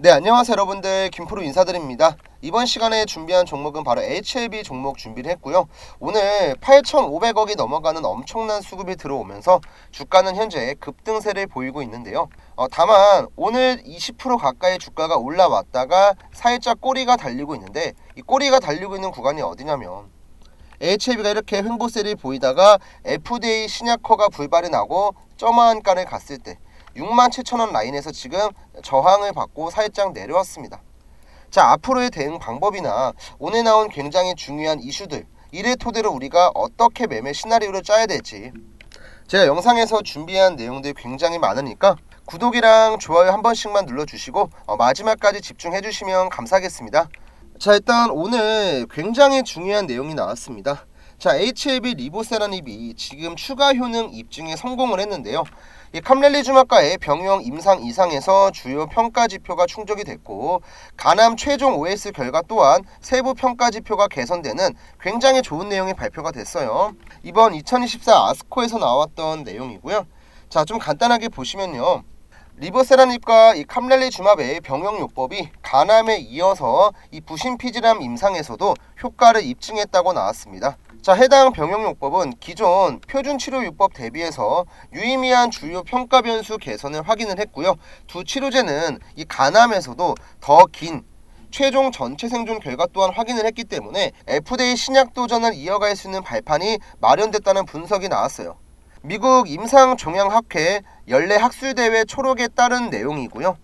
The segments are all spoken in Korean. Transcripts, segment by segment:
네, 안녕하세요 여러분들. 김프로 인사드립니다. 이번 시간에 준비한 종목은 바로 HLB 종목 준비를 했고요. 오늘 8,500억이 넘어가는 엄청난 수급이 들어오면서 주가는 현재 급등세를 보이고 있는데요. 어, 다만 오늘 20% 가까이 주가가 올라왔다가 살짝 꼬리가 달리고 있는데 이 꼬리가 달리고 있는 구간이 어디냐면 HLB가 이렇게 횡보세를 보이다가 FDA 신약허가 불발이 나고 점화한가를 갔을 때 6만 7천 원 라인에서 지금 저항을 받고 살짝 내려왔습니다. 자 앞으로의 대응 방법이나 오늘 나온 굉장히 중요한 이슈들 이를 토대로 우리가 어떻게 매매 시나리오를 짜야 될지 제가 영상에서 준비한 내용들 굉장히 많으니까 구독이랑 좋아요 한 번씩만 눌러주시고 어, 마지막까지 집중해 주시면 감사하겠습니다. 자 일단 오늘 굉장히 중요한 내용이 나왔습니다. 자 HLB 리보세라닙이 지금 추가 효능 입증에 성공을 했는데요. 이 캄렐리 주막과의 병용 임상 이상에서 주요 평가 지표가 충족이 됐고 간암 최종 OS 결과 또한 세부 평가 지표가 개선되는 굉장히 좋은 내용이 발표가 됐어요. 이번 2024 아스코에서 나왔던 내용이고요. 자 좀 간단하게 보시면요. 리보세라닙과 이 캄렐리 주마베의 병용 요법이 간암에 이어서 이 부신피질암 임상에서도 효과를 입증했다고 나왔습니다. 자, 해당 병용요법은 기존 표준 치료요법 대비해서 유의미한 주요 평가 변수 개선을 확인을 했고요. 두 치료제는 이 간암에서도 더긴 최종 전체 생존 결과 또한 확인을 했기 때문에 FDA 신약 도전을 이어갈 수 있는 발판이 마련됐다는 분석이 나왔어요. 미국 임상종양학회 연례 학술대회 초록에 따른 내용이고요.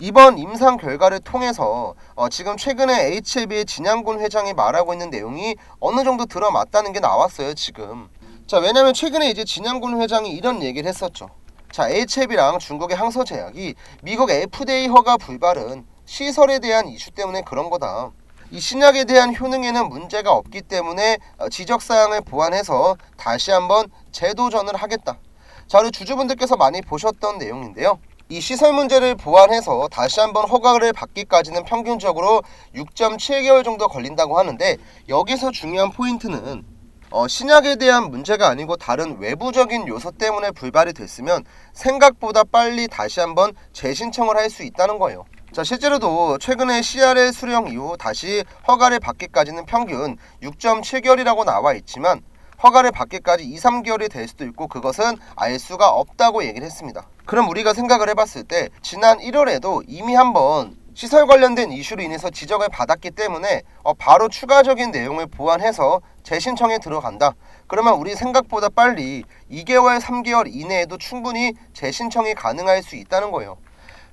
이번 임상 결과를 통해서 어, 지금 최근에 HLB의 진양군 회장이 말하고 있는 내용이 어느 정도 들어맞다는 게 나왔어요 지금. 자 왜냐면 최근에 이제 진양군 회장이 이런 얘기를 했었죠. 자 HLB랑 중국의 항서제약이 미국 FDA 허가 불발은 시설에 대한 이슈 때문에 그런 거다. 이 신약에 대한 효능에는 문제가 없기 때문에 어, 지적 사항을 보완해서 다시 한번 재도전을 하겠다. 자, 우리 주주분들께서 많이 보셨던 내용인데요. 이 시설 문제를 보완해서 다시 한번 허가를 받기까지는 평균적으로 6.7개월 정도 걸린다고 하는데 여기서 중요한 포인트는 어, 신약에 대한 문제가 아니고 다른 외부적인 요소 때문에 불발이 됐으면 생각보다 빨리 다시 한번 재신청을 할 수 있다는 거예요. 자 실제로도 최근에 CRL 수령 이후 다시 허가를 받기까지는 평균 6.7개월이라고 나와 있지만 허가를 받기까지 2, 3개월이 될 수도 있고 그것은 알 수가 없다고 얘기를 했습니다. 그럼 우리가 생각을 해봤을 때 지난 1월에도 이미 한번 시설 관련된 이슈로 인해서 지적을 받았기 때문에 어, 바로 추가적인 내용을 보완해서 재신청에 들어간다. 그러면 우리 생각보다 빨리 2개월, 3개월 이내에도 충분히 재신청이 가능할 수 있다는 거예요.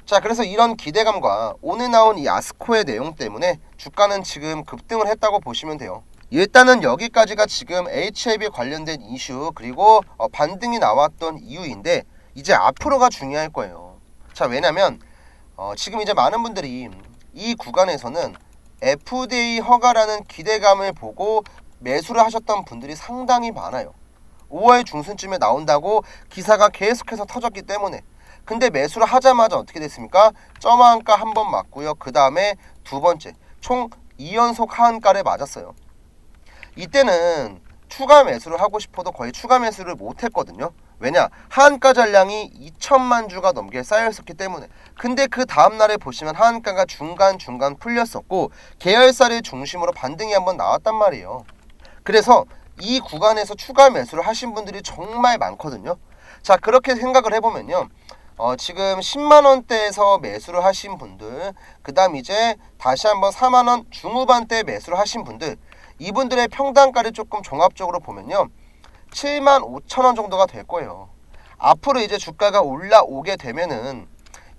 자, 그래서 이런 기대감과 오늘 나온 이 아스코의 내용 때문에 주가는 지금 급등을 했다고 보시면 돼요. 일단은 여기까지가 지금 HLB 관련된 이슈 그리고 어, 반등이 나왔던 이유인데 이제 앞으로가 중요할 거예요. 자, 왜냐면 어, 지금 이제 많은 분들이 이 구간에서는 FDA 허가라는 기대감을 보고 매수를 하셨던 분들이 상당히 많아요. 5월 중순쯤에 나온다고 기사가 계속해서 터졌기 때문에 근데 매수를 하자마자 어떻게 됐습니까? 점한가 한 번 맞고요. 그 다음에 두 번째 총 2연속 하한가를 맞았어요. 이때는 추가 매수를 하고 싶어도 거의 추가 매수를 못 했거든요. 왜냐? 하한가 잔량이 2천만 주가 넘게 쌓여 있었기 때문에. 근데 그 다음날에 보시면 하한가가 중간중간 풀렸었고 계열사를 중심으로 반등이 한번 나왔단 말이에요. 그래서 이 구간에서 추가 매수를 하신 분들이 정말 많거든요. 자 그렇게 생각을 해보면요. 어, 지금 10만원대에서 매수를 하신 분들 그 다음 이제 다시 한번 4만원 중후반대 매수를 하신 분들 이분들의 평단가를 조금 종합적으로 보면요 7만 5천 원 정도가 될 거예요. 앞으로 이제 주가가 올라오게 되면은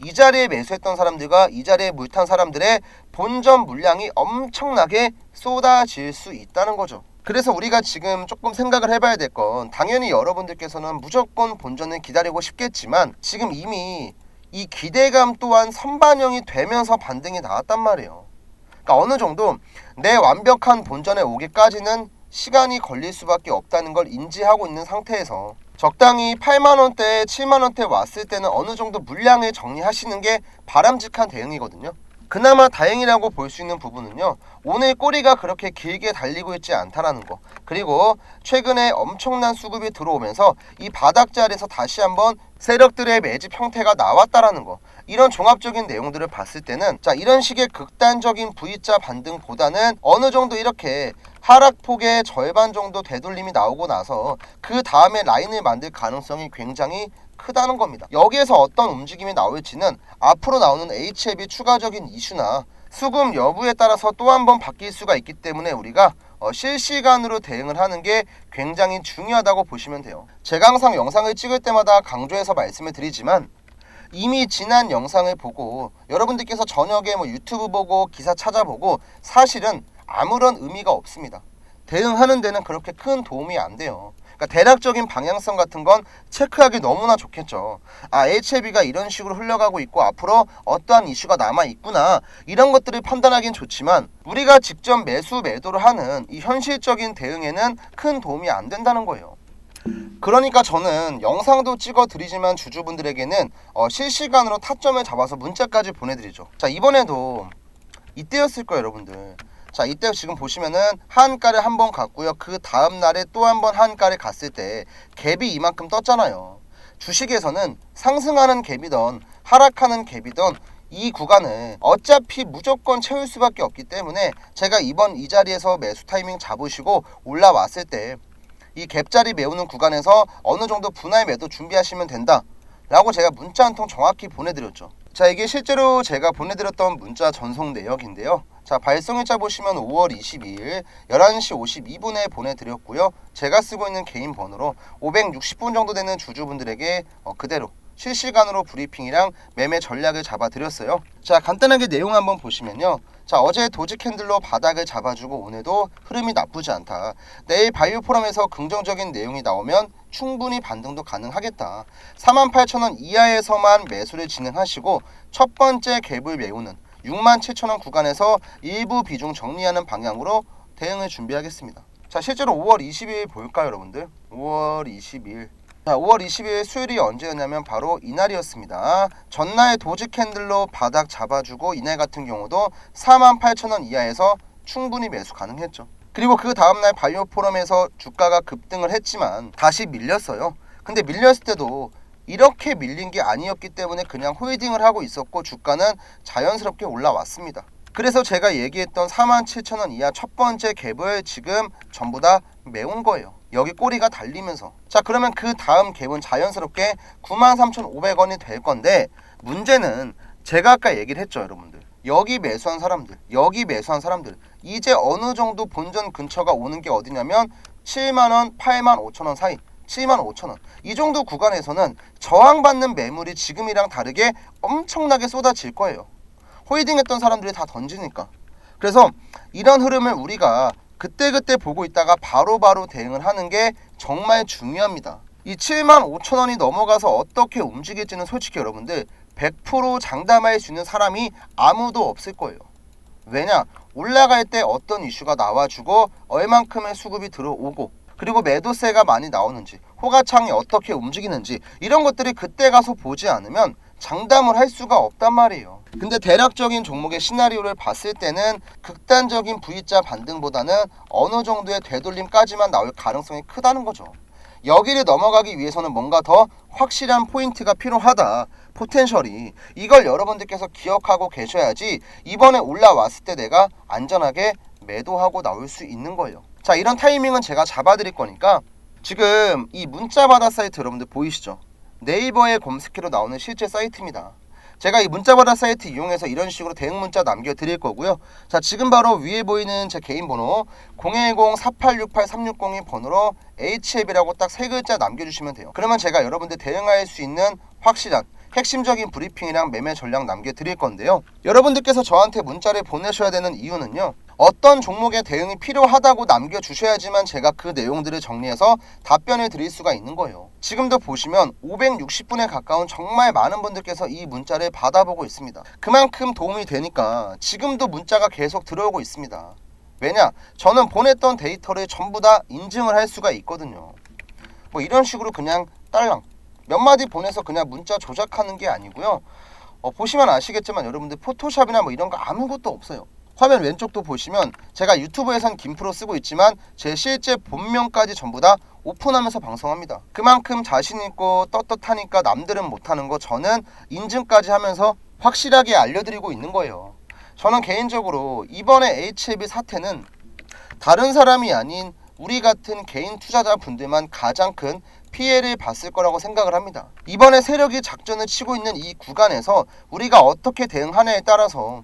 이 자리에 매수했던 사람들과 이 자리에 물탄 사람들의 본전 물량이 엄청나게 쏟아질 수 있다는 거죠. 그래서 우리가 지금 조금 생각을 해봐야 될 건 당연히 여러분들께서는 무조건 본전을 기다리고 싶겠지만 지금 이미 이 기대감 또한 선반영이 되면서 반등이 나왔단 말이에요. 그러니까 어느 정도 내 완벽한 본전에 오기까지는 시간이 걸릴 수밖에 없다는 걸 인지하고 있는 상태에서 적당히 8만 원대, 7만 원대 왔을 때는 어느 정도 물량을 정리하시는 게 바람직한 대응이거든요. 그나마 다행이라고 볼 수 있는 부분은요. 오늘 꼬리가 그렇게 길게 달리고 있지 않다라는 거. 그리고 최근에 엄청난 수급이 들어오면서 이 바닥 자리에서 다시 한번 세력들의 매집 형태가 나왔다라는 거. 이런 종합적인 내용들을 봤을 때는 자 이런 식의 극단적인 V자 반등보다는 어느 정도 이렇게 하락폭의 절반 정도 되돌림이 나오고 나서 그 다음에 라인을 만들 가능성이 굉장히 크다는 겁니다. 여기에서 어떤 움직임이 나올지는 앞으로 나오는 HLB 추가적인 이슈나 수급 여부에 따라서 또 한 번 바뀔 수가 있기 때문에 우리가 어, 실시간으로 대응을 하는 게 굉장히 중요하다고 보시면 돼요. 제가 항상 영상을 찍을 때마다 강조해서 말씀을 드리지만 이미 지난 영상을 보고 여러분들께서 저녁에 뭐 유튜브 보고 기사 찾아보고 사실은 아무런 의미가 없습니다. 대응하는 데는 그렇게 큰 도움이 안 돼요. 그러니까 대략적인 방향성 같은 건 체크하기 너무나 좋겠죠. 아, HLB가 이런 식으로 흘러가고 있고 앞으로 어떠한 이슈가 남아 있구나. 이런 것들을 판단하기는 좋지만 우리가 직접 매수 매도를 하는 이 현실적인 대응에는 큰 도움이 안 된다는 거예요. 그러니까 저는 영상도 찍어 드리지만 주주분들에게는 어, 실시간으로 타점을 잡아서 문자까지 보내드리죠. 자 이번에도 이때였을 거예요, 여러분들. 자 이때 지금 보시면은 한가를 한 번 갔고요. 그 다음 날에 또 한 번 한가를 갔을 때 갭이 이만큼 떴잖아요. 주식에서는 상승하는 갭이던 하락하는 갭이던 이 구간을 어차피 무조건 채울 수밖에 없기 때문에 제가 이번 이 자리에서 매수 타이밍 잡으시고 올라왔을 때 이 갭자리 메우는 구간에서 어느 정도 분할 매도 준비하시면 된다. 라고 제가 문자 한 통 정확히 보내드렸죠. 자, 이게 실제로 제가 보내드렸던 문자 전송 내역인데요. 자, 발송일자 보시면 5월 22일 11시 52분에 보내드렸고요. 제가 쓰고 있는 개인 번호로 560분 정도 되는 주주분들에게 어, 그대로 실시간으로 브리핑이랑 매매 전략을 잡아드렸어요. 자, 간단하게 내용 한번 보시면요. 자, 어제 도지 캔들로 바닥을 잡아주고 오늘도 흐름이 나쁘지 않다. 내일 바이오 포럼에서 긍정적인 내용이 나오면 충분히 반등도 가능하겠다. 48,000원 이하에서만 매수를 진행하시고 첫 번째 갭을 메우는 67,000원 구간에서 일부 비중 정리하는 방향으로 대응을 준비하겠습니다. 자, 실제로 5월 20일 볼까요, 여러분들? 5월 20일. 자, 5월 20일 수요일이 언제였냐면 바로 이날이었습니다. 전날 도지 캔들로 바닥 잡아주고 이날 같은 경우도 48,000원 이하에서 충분히 매수 가능했죠. 그리고 그 다음날 바이오 포럼에서 주가가 급등을 했지만 다시 밀렸어요. 근데 밀렸을 때도 이렇게 밀린 게 아니었기 때문에 그냥 홀딩을 하고 있었고 주가는 자연스럽게 올라왔습니다. 그래서 제가 얘기했던 47,000원 이하 첫 번째 갭을 지금 전부 다 메운 거예요. 여기 꼬리가 달리면서. 자, 그러면 그 다음 갭은 자연스럽게 93,500원이 될 건데 문제는 제가 아까 얘기를 했죠, 여러분들. 여기 매수한 사람들, 여기 매수한 사람들 이제 어느 정도 본전 근처가 오는 게 어디냐면 7만 원, 8만 5천 원 사이. 7만 5천 원. 이 정도 구간에서는 저항받는 매물이 지금이랑 다르게 엄청나게 쏟아질 거예요. 홀딩했던 사람들이 다 던지니까. 그래서 이런 흐름을 우리가 그때그때 보고 있다가 바로 바로 대응을 하는 게 정말 중요합니다. 이 7만 5천 원이 넘어가서 어떻게 움직일지는 솔직히 여러분들 100% 장담할 수 있는 사람이 아무도 없을 거예요. 왜냐? 올라갈 때 어떤 이슈가 나와주고 얼만큼의 수급이 들어오고 그리고 매도세가 많이 나오는지 호가창이 어떻게 움직이는지 이런 것들이 그때 가서 보지 않으면 장담을 할 수가 없단 말이에요. 근데 대략적인 종목의 시나리오를 봤을 때는 극단적인 V자 반등보다는 어느 정도의 되돌림까지만 나올 가능성이 크다는 거죠. 여기를 넘어가기 위해서는 뭔가 더 확실한 포인트가 필요하다. 포텐셜이 이걸 여러분들께서 기억하고 계셔야지 이번에 올라왔을 때 내가 안전하게 매도하고 나올 수 있는 거예요. 자, 이런 타이밍은 제가 잡아 드릴 거니까 지금 이 문자 받아 사이트 여러분들 보이시죠? 네이버에 검색해로 나오는 실제 사이트입니다. 제가 이 문자받아 사이트 이용해서 이런 식으로 대응 문자 남겨 드릴 거고요. 자, 지금 바로 위에 보이는 제 개인 번호 010-4868-360이 번호로 HAB라고 딱 세 글자 남겨주시면 돼요. 그러면 제가 여러분들 대응할 수 있는 확실한 핵심적인 브리핑이랑 매매 전략 남겨 드릴 건데요. 여러분들께서 저한테 문자를 보내셔야 되는 이유는요. 어떤 종목의 대응이 필요하다고 남겨주셔야지만 제가 그 내용들을 정리해서 답변을 드릴 수가 있는 거예요. 지금도 보시면 560분에 가까운 정말 많은 분들께서 이 문자를 받아보고 있습니다. 그만큼 도움이 되니까 지금도 문자가 계속 들어오고 있습니다. 왜냐? 저는 보냈던 데이터를 전부 다 인증을 할 수가 있거든요. 뭐 이런 식으로 그냥 딸랑 몇 마디 보내서 그냥 문자 조작하는 게 아니고요. 어, 보시면 아시겠지만 여러분들 포토샵이나 뭐 이런 거 아무것도 없어요. 화면 왼쪽도 보시면 제가 유튜브에선 김프로 쓰고 있지만 제 실제 본명까지 전부 다 오픈하면서 방송합니다. 그만큼 자신 있고 떳떳하니까 남들은 못하는 거 저는 인증까지 하면서 확실하게 알려드리고 있는 거예요. 저는 개인적으로 이번에 HLB 사태는 다른 사람이 아닌 우리 같은 개인 투자자 분들만 가장 큰 피해를 봤을 거라고 생각을 합니다. 이번에 세력이 작전을 치고 있는 이 구간에서 우리가 어떻게 대응하냐에 따라서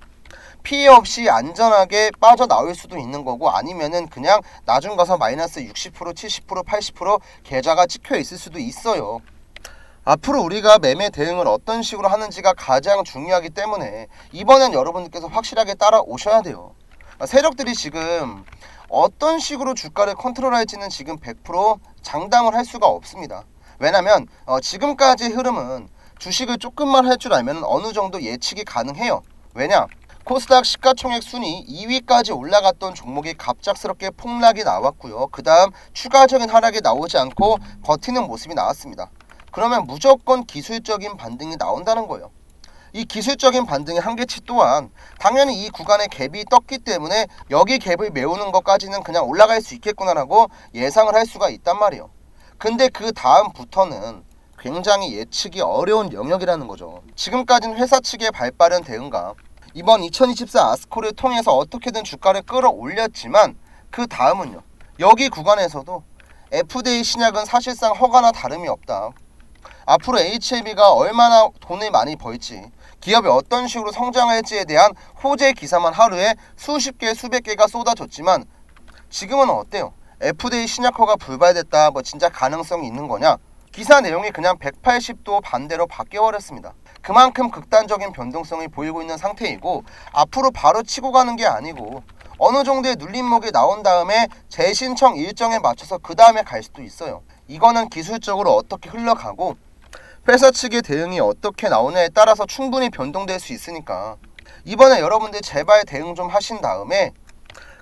피해 없이 안전하게 빠져나올 수도 있는 거고 아니면은 그냥 나중 가서 마이너스 60% 70% 80% 계좌가 찍혀 있을 수도 있어요. 앞으로 우리가 매매 대응을 어떤 식으로 하는지가 가장 중요하기 때문에 이번엔 여러분들께서 확실하게 따라오셔야 돼요. 세력들이 지금 어떤 식으로 주가를 컨트롤할지는 지금 100% 장담을 할 수가 없습니다. 왜냐면 어, 지금까지 흐름은 주식을 조금만 할 줄 알면 어느 정도 예측이 가능해요. 왜냐? 코스닥 시가총액 순위 2위까지 올라갔던 종목이 갑작스럽게 폭락이 나왔고요. 그 다음 추가적인 하락이 나오지 않고 버티는 모습이 나왔습니다. 그러면 무조건 기술적인 반등이 나온다는 거예요. 이 기술적인 반등의 한계치 또한 당연히 이 구간에 갭이 떴기 때문에 여기 갭을 메우는 것까지는 그냥 올라갈 수 있겠구나라고 예상을 할 수가 있단 말이에요. 근데 그 다음부터는 굉장히 예측이 어려운 영역이라는 거죠. 지금까지는 회사 측의 발빠른 대응과 이번 2024 아스코를 통해서 어떻게든 주가를 끌어올렸지만 그 다음은요. 여기 구간에서도 FDA 신약은 사실상 허가나 다름이 없다. 앞으로 HLB가 얼마나 돈을 많이 벌지, 기업이 어떤 식으로 성장할지에 대한 호재 기사만 하루에 수십 개, 수백 개가 쏟아졌지만 지금은 어때요? FDA 신약 허가 불발됐다. 뭐 진짜 가능성이 있는 거냐? 기사 내용이 그냥 180도 반대로 바뀌어버렸습니다. 그만큼 극단적인 변동성을 보이고 있는 상태이고 앞으로 바로 치고 가는 게 아니고 어느 정도의 눌림목이 나온 다음에 재신청 일정에 맞춰서 그 다음에 갈 수도 있어요. 이거는 기술적으로 어떻게 흘러가고 회사 측의 대응이 어떻게 나오냐에 따라서 충분히 변동될 수 있으니까 이번에 여러분들 제발 대응 좀 하신 다음에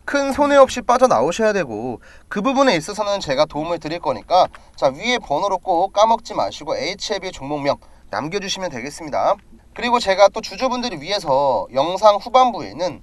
큰 손해 없이 빠져나오셔야 되고 그 부분에 있어서는 제가 도움을 드릴 거니까 자 위에 번호로 꼭 까먹지 마시고 HLB 종목명 남겨주시면 되겠습니다. 그리고 제가 또 주주분들을 위해서 영상 후반부에는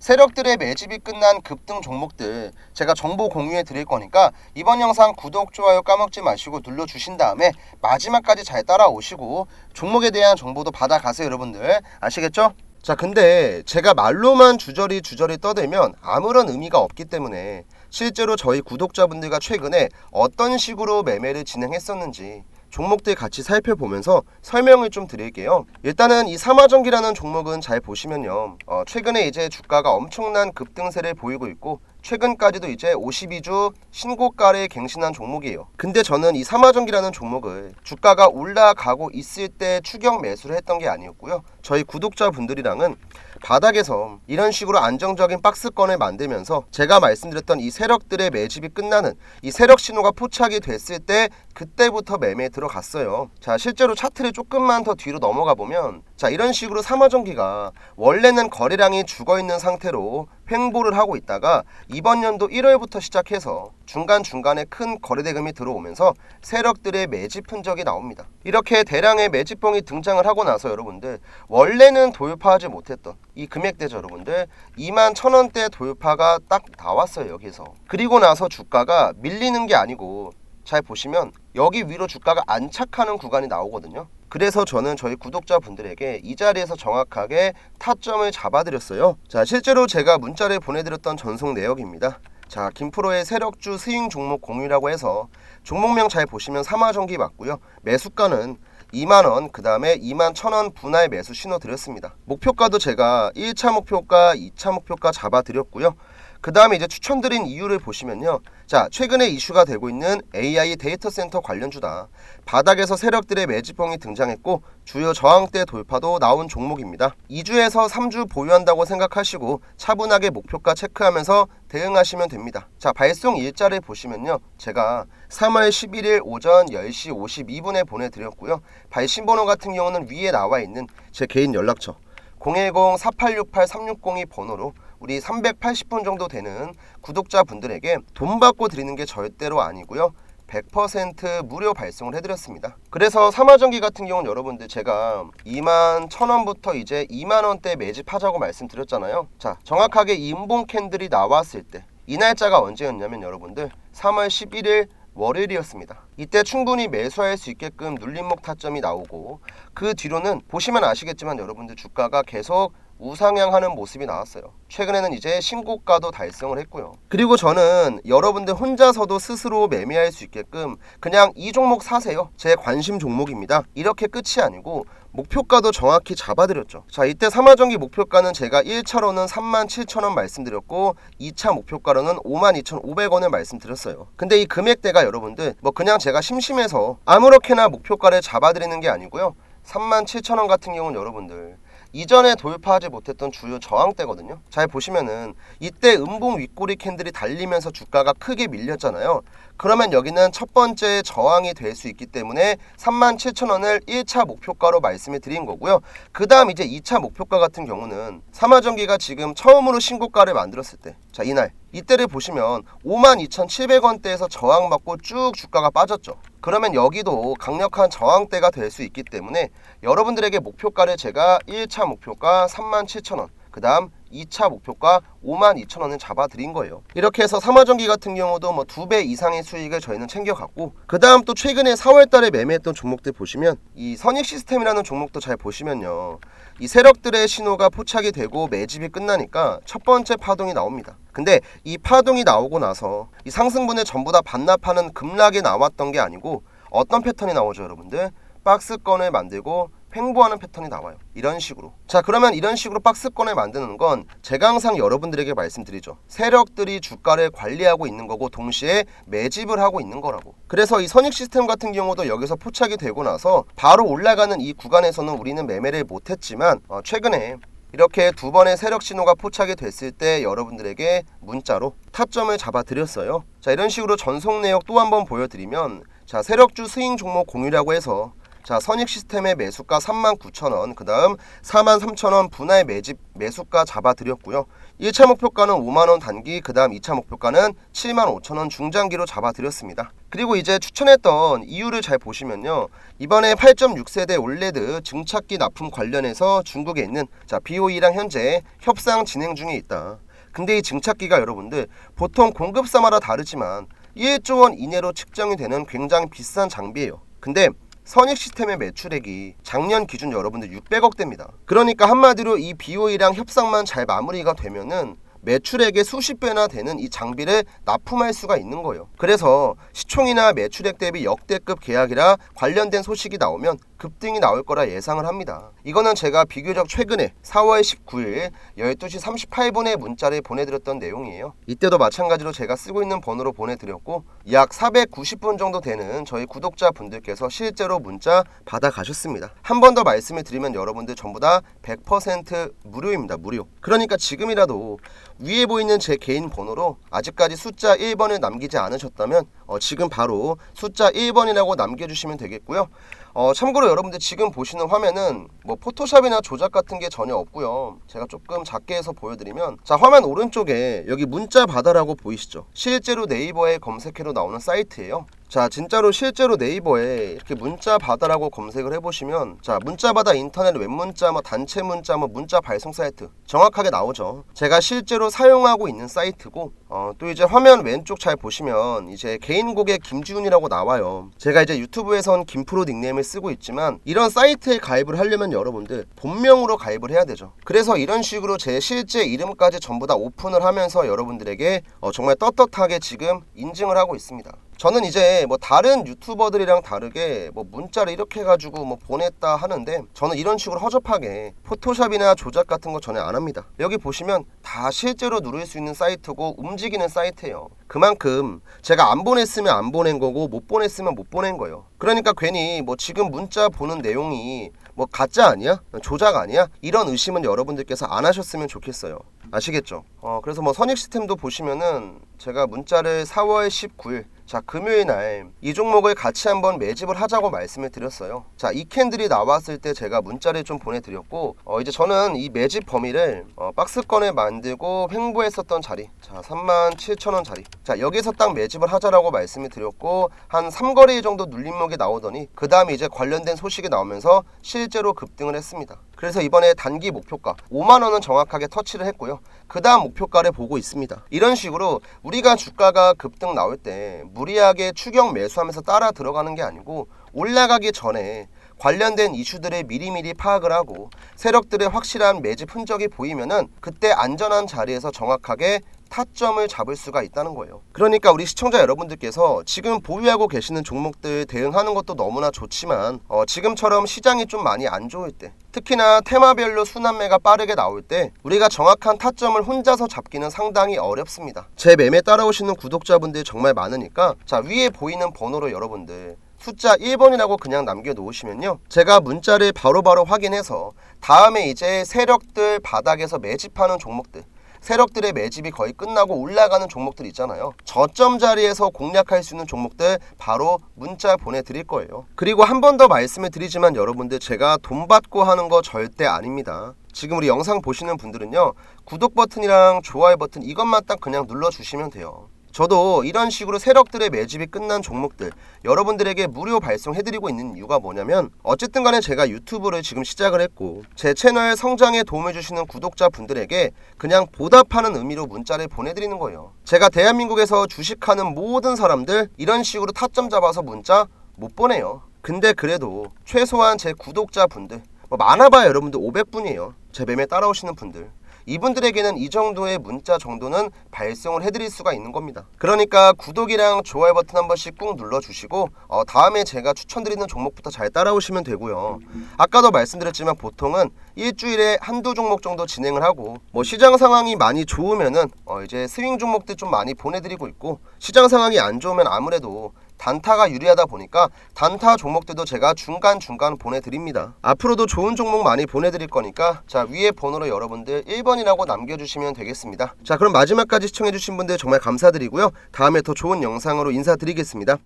세력들의 매집이 끝난 급등 종목들 제가 정보 공유해 드릴 거니까 이번 영상 구독, 좋아요 까먹지 마시고 눌러주신 다음에 마지막까지 잘 따라오시고 종목에 대한 정보도 받아가세요 여러분들 아시겠죠? 자 근데 제가 말로만 주저리 주저리 떠들면 아무런 의미가 없기 때문에 실제로 저희 구독자분들과 최근에 어떤 식으로 매매를 진행했었는지 종목들 같이 살펴보면서 설명을 좀 드릴게요. 일단은 이 삼화전기라는 종목은 잘 보시면요. 어, 최근에 이제 주가가 엄청난 급등세를 보이고 있고 최근까지도 이제 52주 신고가를 갱신한 종목이에요. 근데 저는 이 삼화전기라는 종목을 주가가 올라가고 있을 때 추격 매수를 했던 게 아니었고요. 저희 구독자분들이랑은 바닥에서 이런 식으로 안정적인 박스권을 만들면서 제가 말씀드렸던 이 세력들의 매집이 끝나는 이 세력 신호가 포착이 됐을 때 그때부터 매매에 들어갔어요. 자, 실제로 차트를 조금만 더 뒤로 넘어가 보면 자, 이런 식으로 삼화전기가 원래는 거래량이 죽어 있는 상태로 횡보를 하고 있다가 이번 연도 1월부터 시작해서 중간중간에 큰 거래대금이 들어오면서 세력들의 매집 흔적이 나옵니다. 이렇게 대량의 매집봉이 등장을 하고 나서 여러분들 원래는 돌파하지 못했던 이 금액대죠 여러분들 2만 천원대 돌파가 딱 나왔어요 여기서 그리고 나서 주가가 밀리는 게 아니고 잘 보시면 여기 위로 주가가 안착하는 구간이 나오거든요. 그래서 저는 저희 구독자분들에게 이 자리에서 정확하게 타점을 잡아드렸어요. 자, 실제로 제가 문자를 보내드렸던 전송 내역입니다. 자, 김프로의 세력주 스윙 종목 공유라고 해서 종목명 잘 보시면 삼화전기 맞고요. 매수가는 2만원, 그 다음에 2만 1천원 분할 매수 신호 드렸습니다. 목표가도 제가 1차 목표가, 2차 목표가 잡아드렸고요. 그 다음에 이제 추천드린 이유를 보시면요. 자, 최근에 이슈가 되고 있는 AI 데이터 센터 관련주다. 바닥에서 세력들의 매집봉이 등장했고 주요 저항대 돌파도 나온 종목입니다. 2주에서 3주 보유한다고 생각하시고 차분하게 목표가 체크하면서 대응하시면 됩니다. 자, 발송 일자를 보시면요. 제가 3월 11일 오전 10시 52분에 보내드렸고요. 발신 번호 같은 경우는 위에 나와 있는 제 개인 연락처 010-4868-360이 번호로 우리 380분 정도 되는 구독자분들에게 돈 받고 드리는 게 절대로 아니고요. 100% 무료 발송을 해드렸습니다. 그래서 삼화전기 같은 경우는 여러분들 제가 2만 1,000원부터 이제 2만 원대 매집하자고 말씀드렸잖아요. 자, 정확하게 이 음봉 캔들이 나왔을 때 이 날짜가 언제였냐면 여러분들 3월 11일 월요일이었습니다. 이때 충분히 매수할 수 있게끔 눌림목 타점이 나오고 그 뒤로는 보시면 아시겠지만 여러분들 주가가 계속 우상향하는 모습이 나왔어요. 최근에는 이제 신고가도 달성을 했고요. 그리고 저는 여러분들 혼자서도 스스로 매매할 수 있게끔 그냥 이 종목 사세요. 제 관심 종목입니다. 이렇게 끝이 아니고 목표가도 정확히 잡아드렸죠. 자, 이때 삼화전기 목표가는 제가 1차로는 37,000원 말씀드렸고 2차 목표가로는 52,500원을 말씀드렸어요. 근데 이 금액대가 여러분들 뭐 그냥 제가 심심해서 아무렇게나 목표가를 잡아드리는 게 아니고요. 37,000원 같은 경우는 여러분들 이전에 돌파하지 못했던 주요 저항대거든요. 잘 보시면은 이때 음봉 윗꼬리 캔들이 달리면서 주가가 크게 밀렸잖아요. 그러면 여기는 첫 번째 저항이 될 수 있기 때문에 37,000원을 1차 목표가로 말씀을 드린 거고요. 그 다음 이제 2차 목표가 같은 경우는 삼화전기가 지금 처음으로 신고가를 만들었을 때, 자 이날 이때를 보시면 52,700원대에서 저항받고 쭉 주가가 빠졌죠. 그러면 여기도 강력한 저항대가 될 수 있기 때문에 여러분들에게 목표가를 제가 1차 목표가 37,000원, 그 다음 2차 목표가 52,000원을 잡아드린 거예요. 이렇게 해서 삼화전기 같은 경우도 뭐 두 배 이상의 수익을 저희는 챙겨갔고 그 다음 또 최근에 4월달에 매매했던 종목들 보시면 이 선익 시스템이라는 종목도 잘 보시면요. 이 세력들의 신호가 포착이 되고 매집이 끝나니까 첫 번째 파동이 나옵니다. 근데 이 파동이 나오고 나서 이 상승분을 전부 다 반납하는 급락이 나왔던 게 아니고 어떤 패턴이 나오죠 여러분들? 박스권을 만들고 횡보하는 패턴이 나와요. 이런 식으로. 자, 그러면 이런 식으로 박스권을 만드는 건 제가 항상 여러분들에게 말씀드리죠. 세력들이 주가를 관리하고 있는 거고 동시에 매집을 하고 있는 거라고. 그래서 이 선익 시스템 같은 경우도 여기서 포착이 되고 나서 바로 올라가는 이 구간에서는 우리는 매매를 못했지만 어, 최근에 이렇게 두 번의 세력 신호가 포착이 됐을 때 여러분들에게 문자로 타점을 잡아 드렸어요. 자, 이런 식으로 전송 내역 또 한번 보여드리면 자, 세력주 스윙 종목 공유라고 해서 자, 선익 시스템의 매수가 39,000원, 그 다음 43,000원 분할 매집 매수가 잡아드렸고요. 1차 목표가는 5만원 단기, 그 다음 2차 목표가는 75,000원 중장기로 잡아드렸습니다. 그리고 이제 추천했던 이유를 잘 보시면요. 이번에 8.6세대 올레드 증착기 납품 관련해서 중국에 있는 자, BOE랑 현재 협상 진행 중에 있다. 근데 이 증착기가 여러분들 보통 공급사마다 다르지만 1조 원 이내로 측정이 되는 굉장히 비싼 장비예요. 근데 선익 시스템의 매출액이 작년 기준 여러분들 600억 대입니다. 그러니까 한마디로 이 BOE랑 협상만 잘 마무리가 되면은 매출액의 수십 배나 되는 이 장비를 납품할 수가 있는 거예요. 그래서 시총이나 매출액 대비 역대급 계약이라 관련된 소식이 나오면 급등이 나올 거라 예상을 합니다. 이거는 제가 비교적 최근에 4월 19일 12시 38분에 문자를 보내드렸던 내용이에요. 이때도 마찬가지로 제가 쓰고 있는 번호로 보내드렸고 약 490분 정도 되는 저희 구독자 분들께서 실제로 문자 받아가셨습니다. 한 번 더 말씀을 드리면 여러분들 전부 다 100% 무료입니다. 무료. 그러니까 지금이라도 위에 보이는 제 개인 번호로 아직까지 숫자 1번을 남기지 않으셨다면 어, 지금 바로 숫자 1번이라고 남겨주시면 되겠고요. 어, 참고로 여러분들 지금 보시는 화면은 뭐 포토샵이나 조작 같은 게 전혀 없고요. 제가 조금 작게 해서 보여드리면 자 화면 오른쪽에 여기 문자 받아라고 보이시죠? 실제로 네이버에 검색해도 나오는 사이트예요. 자 진짜로 실제로 네이버에 이렇게 문자 받아라고 검색을 해보시면 자 문자 받아 인터넷 웹문자 뭐 단체 문자 뭐 문자 발송 사이트 정확하게 나오죠. 제가 실제로 사용하고 있는 사이트고 어, 또 이제 화면 왼쪽 잘 보시면 이제 개인 고객 김지훈이라고 나와요. 제가 이제 유튜브에선 김프로 닉네임을 쓰고 있지만 이런 사이트에 가입을 하려면 여러분들 본명으로 가입을 해야 되죠. 그래서 이런 식으로 제 실제 이름까지 전부 다 오픈을 하면서 여러분들에게 어, 정말 떳떳하게 지금 인증을 하고 있습니다 저는 이제 뭐 다른 유튜버들이랑 다르게 뭐 문자를 이렇게 해가지고 뭐 보냈다 하는데 저는 이런 식으로 허접하게 포토샵이나 조작 같은 거 전혀 안 합니다. 여기 보시면 다 실제로 누릴 수 있는 사이트고 움직이는 사이트예요. 그만큼 제가 안 보냈으면 안 보낸 거고 못 보냈으면 못 보낸 거예요. 그러니까 괜히 뭐 지금 문자 보는 내용이 뭐 가짜 아니야? 조작 아니야? 이런 의심은 여러분들께서 안 하셨으면 좋겠어요. 아시겠죠? 어, 그래서 뭐 선익 시스템도 보시면은 제가 문자를 4월 19일 자 금요일 날 이 종목을 같이 한번 매집을 하자고 말씀을 드렸어요. 자 이 캔들이 나왔을 때 제가 문자를 좀 보내드렸고 어, 이제 저는 이 매집 범위를 어, 박스권을 만들고 횡보했었던 자리 자 37,000원 자리 자 여기서 딱 매집을 하자라고 말씀을 드렸고 한 3거리 정도 눌림목이 나오더니 그 다음에 이제 관련된 소식이 나오면서 실제로 급등을 했습니다. 그래서 이번에 단기 목표가 5만 원은 정확하게 터치를 했고요. 그 다음 목표가를 보고 있습니다. 이런 식으로 우리가 주가가 급등 나올 때 무리하게 추격 매수하면서 따라 들어가는 게 아니고 올라가기 전에 관련된 이슈들을 미리미리 파악을 하고 세력들의 확실한 매집 흔적이 보이면은 그때 안전한 자리에서 정확하게 타점을 잡을 수가 있다는 거예요. 그러니까 우리 시청자 여러분들께서 지금 보유하고 계시는 종목들 대응하는 것도 너무나 좋지만 어, 지금처럼 시장이 좀 많이 안 좋을 때 특히나 테마별로 순환매가 빠르게 나올 때 우리가 정확한 타점을 혼자서 잡기는 상당히 어렵습니다. 제 매매 따라오시는 구독자분들 정말 많으니까 자 위에 보이는 번호로 여러분들 숫자 1번이라고 그냥 남겨놓으시면요. 제가 문자를 바로바로 확인해서 다음에 이제 세력들 바닥에서 매집하는 종목들 세력들의 매집이 거의 끝나고 올라가는 종목들 있잖아요. 저점 자리에서 공략할 수 있는 종목들 바로 문자 보내드릴 거예요. 그리고 한 번 더 말씀을 드리지만 여러분들 제가 돈 받고 하는 거 절대 아닙니다. 지금 우리 영상 보시는 분들은요. 구독 버튼이랑 좋아요 버튼 이것만 딱 그냥 눌러주시면 돼요. 저도 이런 식으로 세력들의 매집이 끝난 종목들 여러분들에게 무료 발송해드리고 있는 이유가 뭐냐면 어쨌든 간에 제가 유튜브를 지금 시작을 했고 제 채널 성장에 도움을 주시는 구독자분들에게 그냥 보답하는 의미로 문자를 보내드리는 거예요. 제가 대한민국에서 주식하는 모든 사람들 이런 식으로 타점 잡아서 문자 못 보내요. 근데 그래도 최소한 제 구독자분들 뭐 많아봐야 여러분들 500분이에요. 제 매매 따라오시는 분들. 이분들에게는 이 정도의 문자 정도는 발송을 해드릴 수가 있는 겁니다. 그러니까 구독이랑 좋아요 버튼 한 번씩 꾹 눌러주시고 어, 다음에 제가 추천드리는 종목부터 잘 따라오시면 되고요. 아까도 말씀드렸지만 보통은 일주일에 한두 종목 정도 진행을 하고 뭐 시장 상황이 많이 좋으면은 어, 이제 스윙 종목들 좀 많이 보내드리고 있고 시장 상황이 안 좋으면 아무래도 단타가 유리하다 보니까 단타 종목들도 제가 중간중간 보내드립니다. 앞으로도 좋은 종목 많이 보내드릴 거니까 자 위에 번호로 여러분들 1번이라고 남겨주시면 되겠습니다. 자 그럼 마지막까지 시청해주신 분들 정말 감사드리고요. 다음에 더 좋은 영상으로 인사드리겠습니다.